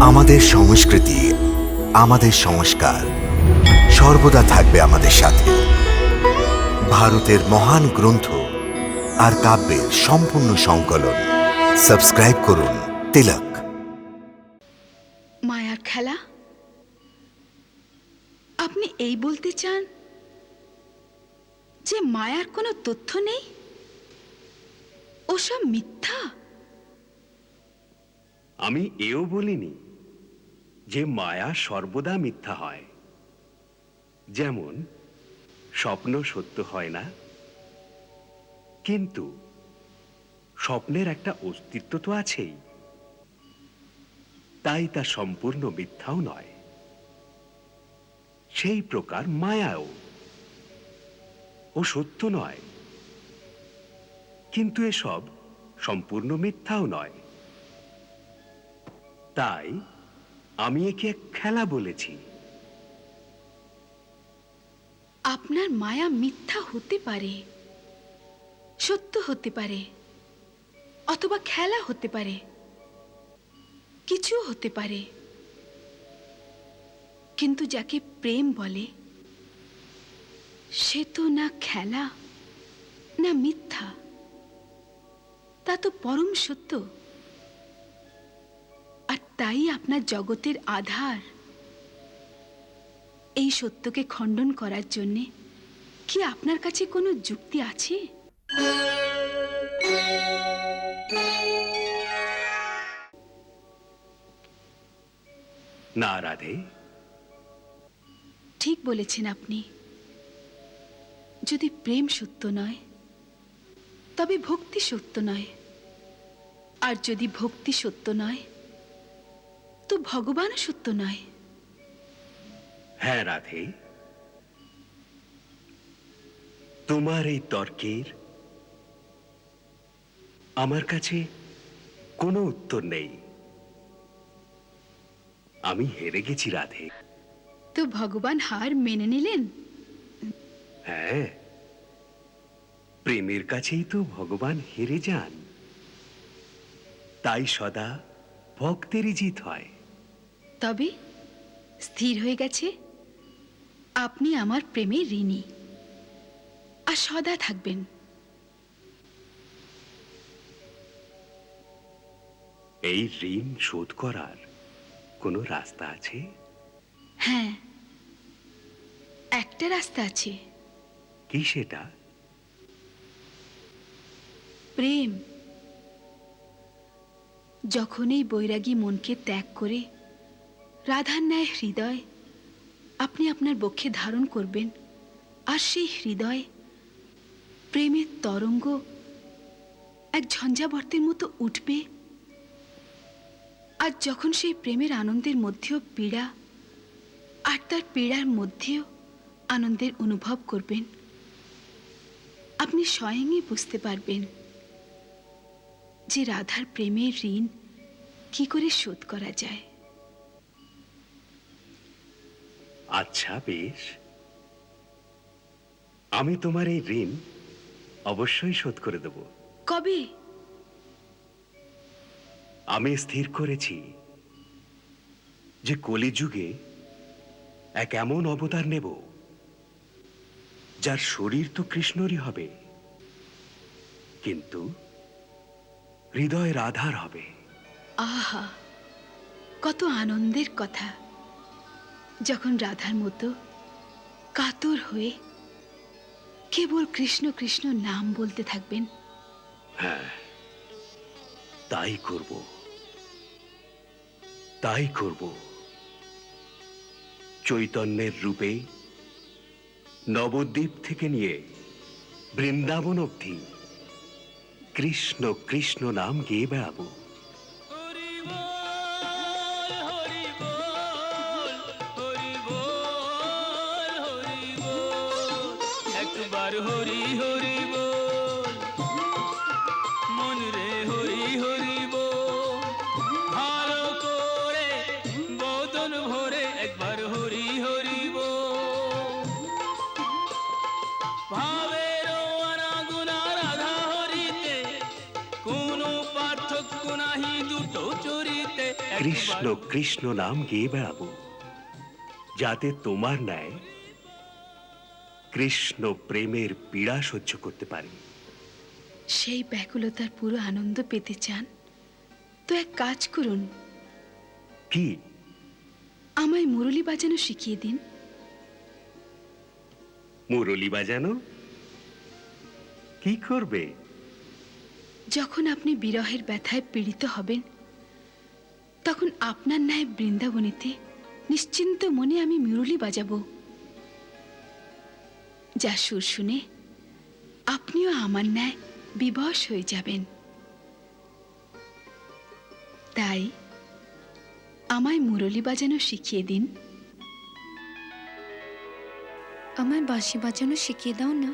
আমাদের সংস্কৃতি আমাদের সংস্কার সর্বদা থাকবে আমাদের সাথে। ভারতের মহান গ্রন্থ আর কাব্যের সম্পূর্ণ সংকলন। সাবস্ক্রাইব করুন তিলক। মায়ার খেলা? আপনি এই বলতে চান যে মায়ার কোনো তথ্য নেই? ওসব মিথ্যা? আমি এও বলিনি। যে মায়া সর্বদা মিথ্যা হয়। যেমন, স্বপ্ন সত্য হয় না। কিন্তু, স্বপ্নের একটা অস্তিত্ব তো আছেই। তাই তা সম্পূর্ণ মিথ্যাও নয়। সেই প্রকার মায়াও। ও সত্য নয়। কিন্তু এসব সম্পূর্ণ মিথ্যাও নয়। তাই আমি একে এক খেলা বলেছি। আপনার মায়া মিথ্যা হতে পারে, সত্য হতে পারে, অথবা খেলা হতে পারে, কিছু হতে পারে। কিন্তু যাকে প্রেম বলে, সে তো না খেলা, না মিথ্যা, তা তো পরম সত্য। আর তাই আপনার জগতের আধার। এই সত্যকে খণ্ডন করার জন্যে কি আপনার কাছে কোনো যুক্তি আছে? না রাধে। ঠিক বলেছেন আপনি। যদি প্রেম সত্য নয় তবে ভক্তি সত্য নয়। আর যদি ভক্তি সত্য নয় তো ভগবানও সত্য নয়। হ্যাঁ রাধে। তোমার এই তর্কের আমার কাছে কোনো উত্তর নেই। আমি হেরে গেছি রাধে। তো ভগবান হার মেনে নিলেন? হ্যাঁ। প্রেমের কাছেই তো ভগবান হেরে যান। তাই সদা ভক্তেরই জিত হয়। তবে স্থির হয়ে গেছে। আপনি আমার প্রেমে ঋণী। আর সদা থাকবেন। এই ঋণ শোধ করার কোনো রাস্তা আছে? হ্যাঁ। একটা রাস্তা আছে। কি সেটা? প্রেম। যখন এই বৈরাগী মনকে ত্যাগ করে রাধার ন্যায় হৃদয়, আপনি আপনার বক্ষে ধারণ করবেন, আর সেই হৃদয় প্রেমের তরঙ্গ এক ঝঞ্ঝাবর্তের মতো উঠবে। আর যখন সেই প্রেমের আনন্দের মধ্যেও পীড়া, আর তার পীড়ার মধ্যেও আনন্দের অনুভব করবেন, আপনি স্বয়ংই বুঝতে পারবেন যে রাধার প্রেমের ঋণ কি করে শোধ করা যায়। আচ্ছা বেশ। আমি তোমার এই ঋণ অবশ্যই শোধ করে দেব। কবে? আমি স্থির করেছি যে কলিযুগে এক এমন অবতার নেব যার শরীর তো কৃষ্ণরই হবে কিন্তু হৃদয় রাধার হবে। আহা কত আনন্দের কথা। যখন রাধার মতো কাতর হয়ে কেবল কৃষ্ণ কৃষ্ণ নাম বলতে থাকবেন। হ্যাঁ তাই করব। তাই করব। চৈতন্যের রূপে নবদ্বীপ থেকে নিয়ে বৃন্দাবন অবধি কৃষ্ণ কৃষ্ণ নাম গেয়ে বেড়াবো। হরি হরি বল। মন রে হরি হরি বল। ভালো করে বদন ভরে একবার হরি হরি বল। ভাবের অনাগুনা রাধা হরিতে, কোনো পার্থক্য নাহি দুটো চরিতে। কৃষ্ণ কৃষ্ণ নাম গেয়ে বেড়াবো, যাতে তোমার ন্যায় কৃষ্ণ প্রেমের পীড়া সহ্য করতে পারি। সেই ব্যাকুলতার পুরো আনন্দ পেতে চান? তো এক কাজ করুন। কি? আমায় মুরলি বাজানো শিখিয়ে দিন। মুরলি বাজানো? কি করবে? যখন আপনি বিরহের ব্যথায় পীড়িত হবেন তখন আপনার ন্যায় বৃন্দাবনীতে নিশ্চিন্ত মনে আমি মুরলি বাজাবো। যা সুর শুনে, আপনিও আমার ন্যায় বিবশ হয়ে যাবেন। তাই আমায় মুরলি বাজানো শিখিয়ে দিন। আমায় বাঁশি বাজানো শিখিয়ে দাও না।